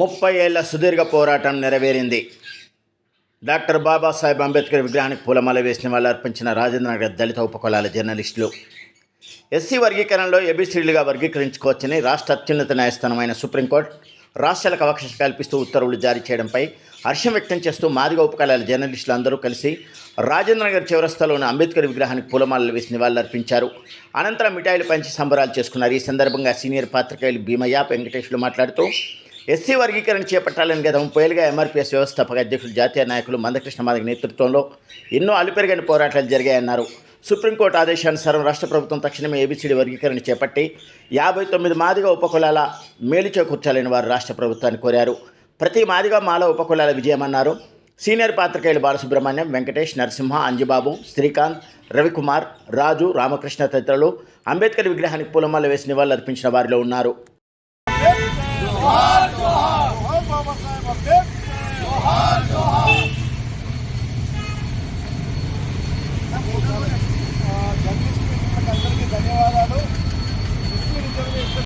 ముప్పై ఏళ్ళ సుదీర్ఘ పోరాటం నెరవేరింది. డాక్టర్ బాబాసాహెబ్ అంబేద్కర్ విగ్రహానికి పూలమాల వేసిన వాళ్ళు అర్పించిన రాజేంద్రనగర్ దళిత ఉపకులాల జర్నలిస్టులు. ఎస్సీ వర్గీకరణలో ఎబిసిడీలుగా వర్గీకరించుకోవచ్చని రాష్ట్ర అత్యున్నత న్యాయస్థానమైన సుప్రీంకోర్టు రాష్ట్రాలకు అవకాశం కల్పిస్తూ ఉత్తర్వులు జారీ చేయడంపై హర్షం వ్యక్తం చేస్తూ మాదిగ ఉపకళాల జర్నలిస్టులు అందరూ కలిసి రాజేంద్రనగర్ చివరస్థలోని అంబేద్కర్ విగ్రహానికి పూలమాలలు వేసి నివాళులర్పించారు అనంతరం మిఠాయిలు పంచి సంబరాలు చేసుకున్నారు. ఈ సందర్భంగా సీనియర్ పాత్రికేయులు భీమయ్య వెంకటేశ్వరులు మాట్లాడుతూ ఎస్సీ వర్గీకరణ చేపట్టాలని గత ముప్పై ఎంఆర్పీఎస్ వ్యవస్థాపక అధ్యక్షులు జాతీయ నాయకులు మందకృష్ణ మాదిగ నేతృత్వంలో ఎన్నో అలుపెరగని పోరాటాలు జరిగాయన్నారు. సుప్రీంకోర్టు ఆదేశానుసారం రాష్ట్ర ప్రభుత్వం తక్షణమే ఏబిసిడి వర్గీకరణ చేపట్టి యాభై తొమ్మిది మాదిగ ఉపకులాల మేలు చేకూర్చాలని వారు రాష్ట్ర ప్రభుత్వాన్ని కోరారు. ప్రతి మాదిగ మాల ఉపకులాల విజయమన్నారు. సీనియర్ పాత్రికేయులు బాలసుబ్రహ్మణ్యం వెంకటేష్ నరసింహ అంజిబాబు శ్రీకాంత్ రవికుమార్ రాజు రామకృష్ణ తదితరులు అంబేద్కర్ విగ్రహానికి పూలమాల వేసి నివాళులర్పించిన వారిలో ఉన్నారు. জোহার জোহার জয় বাবা সাহেব আম্বেদকর জোহার জোহার